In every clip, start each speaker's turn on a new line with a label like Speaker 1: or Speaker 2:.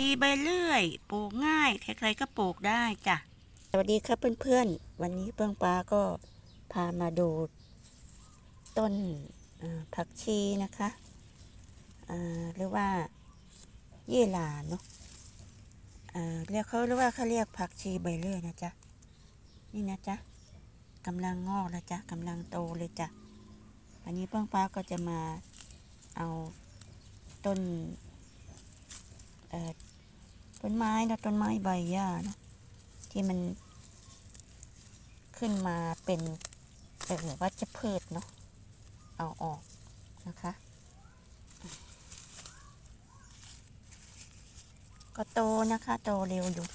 Speaker 1: ชีใบเลื่อย ปลูกง่าย ใครๆก็ปลูกได้จ้ะ สวัสดีครับเพื่อนๆ วันนี้เพื่องปลาก็พามาดู ต้นผักชีนะคะหรือว่ายี่หร่าเนาะเรียกเขาหรือว่าเขาเรียกผักชีใบเลื่อยนะจ๊ะ นี่นะจ๊ะกำลังงอกแล้วจ๊ะกำลังโตเลยจ้ะวันนี้เพื่องปลาก็จะมาเอาต้น ต้นไม้นะต้นไม้ใบหญ้านะที่มันขึ้นมาเป็นเออวัชพืชเนาะเอาออกนะคะ ก็โตนะคะ โตเร็วอยู่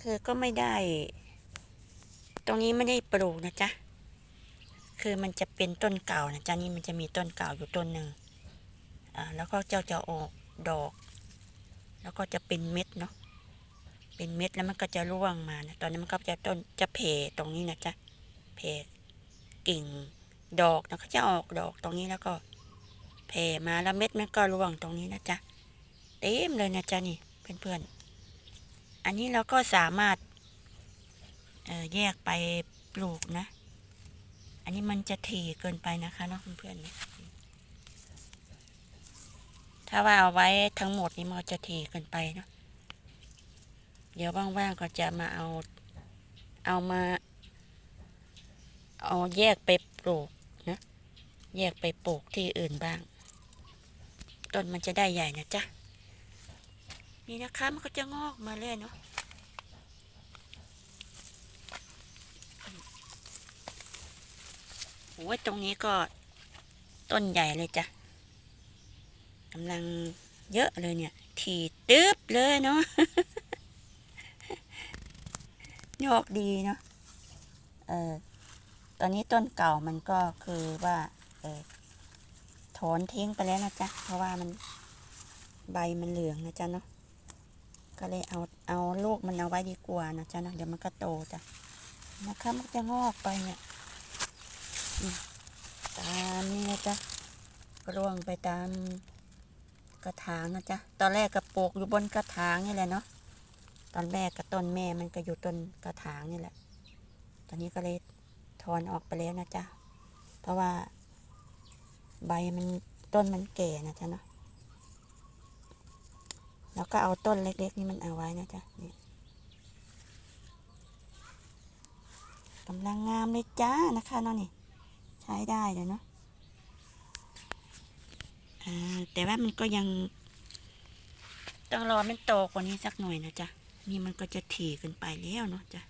Speaker 1: คือก็ไม่ได้ ตรงนี้ไม่ได้ปลูกนะจ๊ะ คือมันจะเป็นต้นเก่านะจ๊ะนี่มันจะมีต้นเก่าอยู่ต้นหนึ่งอ่าแล้วก็เจ้าจะออก ดอก แล้วก็จะเป็นเม็ดเนาะเป็นเม็ดแล้วมันก็จะร่วงมานะตอนนี้มันก็จะต้นจะเพตรงนี้นะจ๊ะเพกิ่งดอกแล้วก็จะออกดอกตรงนี้แล้วก็เพมาแล้วเม็ดมันก็ร่วงตรงนี้นะจ๊ะเต็มเลยนะจ๊ะนี่เพื่อนๆอันนี้เราก็สามารถแยกไปปลูกนะ อันนี้มันจะถี่เกินไปนะคะเนาะเพื่อนๆ ถ้าว่าเอาไว้ทั้งหมดนี้มันจะถี่เกินไปเนาะเดี๋ยวว่างๆก็จะมาเอา เอามา เอาแยกไปปลูกนะแยกไปปลูกที่อื่นบ้าง ต้นมันจะได้ใหญ่นะจ๊ะนี่นะคะมันก็จะงอกมาเรื่อยเนาะโอ้ยตรงนี้ก็ต้นใหญ่เลยจ้ะ กำลังเยอะเลยเนี่ย ทีตึ๊บเลยเนาะโยกดีเนาะเออตอนนี้ต้นเก่ามันก็คือว่าเออถอนทิ้งไปแล้วนะจ๊ะ เพราะว่ามันใบมันเหลืองนะจ๊ะเนาะก็เลยเอาเอาลูกมันเอาไว้ดีกว่านะจ๊ะเนาะเดี๋ยวมันก็โตจ้ะนะคะมันจะงอกไปเนี่ยตามนี่นะจ๊ะร่วงไปตาม กระถางนะจ๊ะ ตอนแรกกระปลูกอยู่บนกระถางนี่แหละเนาะ ตอนแรกกับต้นแม่มันก็อยู่ต้นกระถางนี่แหละ ตอนนี้ก็เลยถอนออกไปแล้วนะจ๊ะ เพราะว่าใบมันต้นมันแก่นะจ๊ะเนาะ แล้วก็เอาต้นเล็กๆนี่มันเอาไว้นะจ๊ะนี่กำลังงามเลยจ้านะคะเนาะนี่ ใช้ได้เลยเนาะ แต่ว่ามันก็ยัง ต้องรอมันโตกว่านี้สักหน่อยนะจ๊ะ นี่มันก็จะถี่เกินไปแล้วเนาะจ๊ะ